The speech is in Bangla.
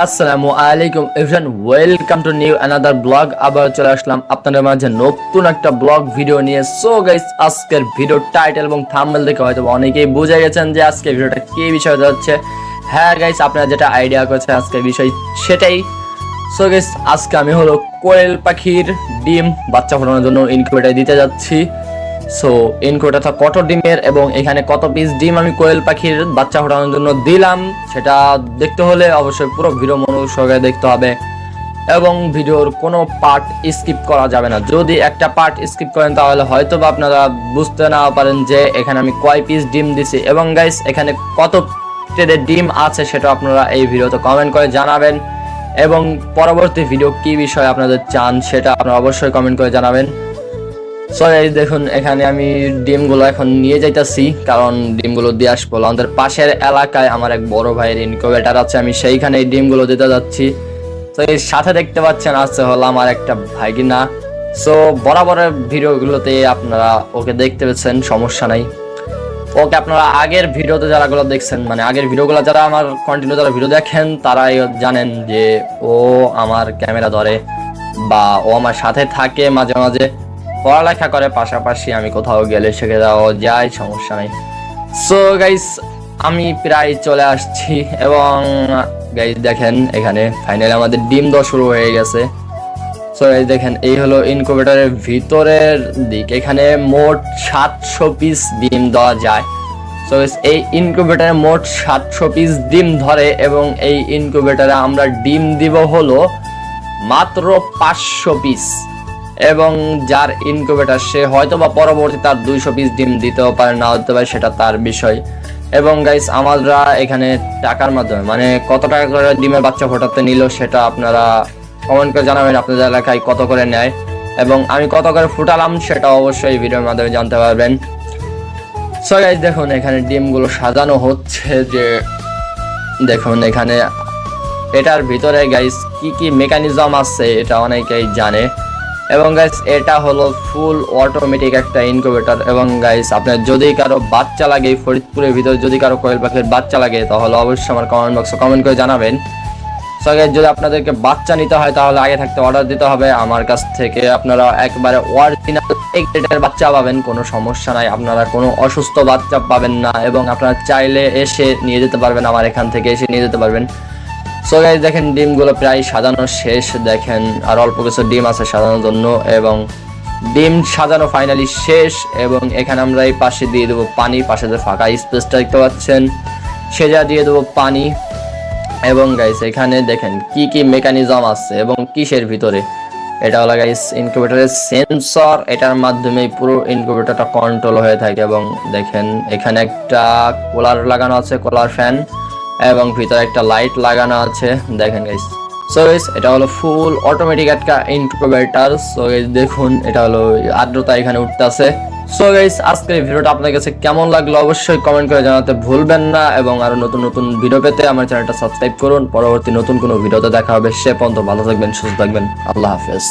আসসালামু আলাইকুম everyone welcome to new another blog আবার চলে আসলাম আপনাদের মাঝে নতুন একটা ব্লগ ভিডিও নিয়ে। সো গাইস আজকের ভিডিও টাইটেল এবং থাম্বনেল দেখে হয়তো অনেকেই বুঝে গেছেন যে আজকে ভিডিওটা কি বিষয় হচ্ছে হ্যাঁ গাইস আপনারা যেটা আইডিয়া করেছেন আজকের বিষয় সেটাই। সো গাইস আজকে আমি হলো কোয়েল পাখির ডিম বাচ্চা ফোটানোর জন্য ইনকিউবেটার দিতে যাচ্ছি। সো ইনকিউবেটারটা কত ডিমের এবং এখানে কত পিস ডিম আমি কোয়েল পাখির বাচ্চা ফোটানোর জন্য দিলাম, সেটা দেখতে হলে অবশ্যই পুরো ভিডিও মনোযোগ সহকারে দেখতে হবে। এবং ভিডিওর কোনো পার্ট স্কিপ করা যাবে না। যদি একটা পার্ট স্কিপ করেন, তাহলে হয়তো বা আপনারা বুঝতে না পারেন যে এখানে আমি কয় পিস ডিম দিছি। এবং গাইস এখানে কত ট্রেডের ডিম আছে, সেটা আপনারা এই ভিডিওতে কমেন্ট করে জানাবেন। এবং পরবর্তী ভিডিও কি বিষয়ে আপনাদের চান, সেটা আপনারা অবশ্যই কমেন্ট করে জানাবেন। সো এই দেখুন, এখানে আমি ডিমগুলো এখন নিয়ে যাইতাছি, কারণ ডিমগুলো দিয়ে আসব। আমাদের পাশের এলাকায় আমার এক বড় ভাইয়ের ইনকিউবেটার আছে, আমি সেইখানে এই ডিমগুলো দিতে যাচ্ছি। তো এর সাথে দেখতে পাচ্ছেন, আছে হলো আমার একটা ভাইগিনা সো বরাবরের ভিডিওগুলোতে আপনারা ওকে দেখতে পেয়েছেন, সমস্যা নাই। ওকে আপনারা আগের ভিডিওতে যারা গুলো দেখছেন মানে আগের ভিডিওগুলো যারা আমার কন্টিনিউ যারা ভিডিও দেখেন, তারাই জানেন যে ও আমার ক্যামেরা ধরে বা ও আমার সাথে থাকে মাঝে মাঝে। পড়ালেখা করে পাশাপাশি আমি কোথাও গেলে সেখানে যাই সমস্যা নেই। সো গাইস আমি প্রায় চলে আসছি এবং গাইস দেখেন এখানে ফাইনালি আমাদের ডিম দেওয়া শুরু হয়ে গেছে। সো এই দেখেন, এই হলো ইনকিউবেটরের ভিতরের দিক। এখানে মোট সাতশো পিস ডিম দেওয়া যায়। সো এই ইনকিউবেটরে মোট সাতশো পিস ডিম ধরে এবং এই ইনকিউবেটরে আমরা ডিম দিব হলো মাত্র পাঁচশো পিস এবং যার ইনকিউবেটর সে হয়তো বা পরবর্তী তার দুইশো পিস ডিম দিতেও পারে, না হতে পারে, সেটা তার বিষয়। এবং গাইস আমারা এখানে টাকার মাধ্যমে মানে কত টাকা করে ডিমের বাচ্চা ফোটাতে নিল, সেটা আপনারা কমেন্ট করে জানাবেন, আপনাদের এলাকায় কত করে নেয়। এবং আমি কত করে ফুটালাম, সেটা অবশ্যই ভিডিওর মাধ্যমে জানতে পারবেন। সো গাইস দেখুন, এখানে ডিমগুলো সাজানো হচ্ছে যে, দেখুন, এখানে এটার ভিতরে গাইস কি কি মেকানিজম আছে, এটা অনেকেই জানে। এবং গাইস এটা হলো ফুল অটোমেটিক একটা ইনকিউবেটর এবং গাইস আপনার যদি কারও বাচ্চা লাগে ফরিদপুরের ভিতরে, যদি কারও কোয়েল পাখির বাচ্চা লাগে, তাহলে অবশ্যই আমার কমেন্ট বক্সে কমেন্ট করে জানাবেন। সো গাইস যদি আপনাদেরকে বাচ্চা নিতে হয়, তাহলে আগে থাকতে অর্ডার দিতে হবে। আমার কাছ থেকে আপনারা একবারে অরিজিনাল এক ডেটের বাচ্চা পাবেন, কোনো সমস্যা নাই। আপনারা কোনো অসুস্থ বাচ্চা পাবেন না এবং আপনারা চাইলে এসে নিয়ে যেতে পারবেন, আমার এখান থেকে এসে নিয়ে যেতে পারবেন। সো গাইজ দেখেন ডিমগুলো প্রায় সাজানো শেষ। দেখেন আর অল্প কিছু ডিম আছে সাজানোর জন্য এবং ডিম সাজানো ফাইনালি শেষ এবং এখানে আমরা এই পাশে দিয়ে দেবো পানি, পাশে যে ফাঁকা স্পেসটা দেখতে পাচ্ছেন, সেজা দিয়ে দেবো পানি। এবং গাইস এখানে দেখেন কি কি মেকানিজম আছে এবং কিসের ভিতরে? এটা হলো গাইস ইনকিউবেটরের সেন্সর এটার মাধ্যমে পুরো ইনকিউবেটরটা কন্ট্রোল হয়ে থাকে এবং দেখেন এখানে একটা কুলার লাগানো আছে কুলার ফ্যান এবং ভিতরে একটা লাইট লাগানো আছে। দেখেন গাইস সো গাইস এটা হলো ফুল অটোমেটিক একটা ইনকিউবেটর সো গাইস দেখুন, এটা হলো আর্দ্রতা এখানে উঠতেছে। সো গাইস আজকের ভিডিওটা আপনার কাছে কেমন লাগল অবশ্যই কমেন্ট করে জানাতে ভুলবেন না এবং আরও নতুন নতুন ভিডিও পেতে আমার চ্যানেলটা সাবস্ক্রাইব করুন। পরবর্তী নতুন কোনো ভিডিওতে দেখা হবে। সে পর্যন্ত ভালো থাকবেন, সুস্থ থাকবেন। আল্লাহ হাফেজ।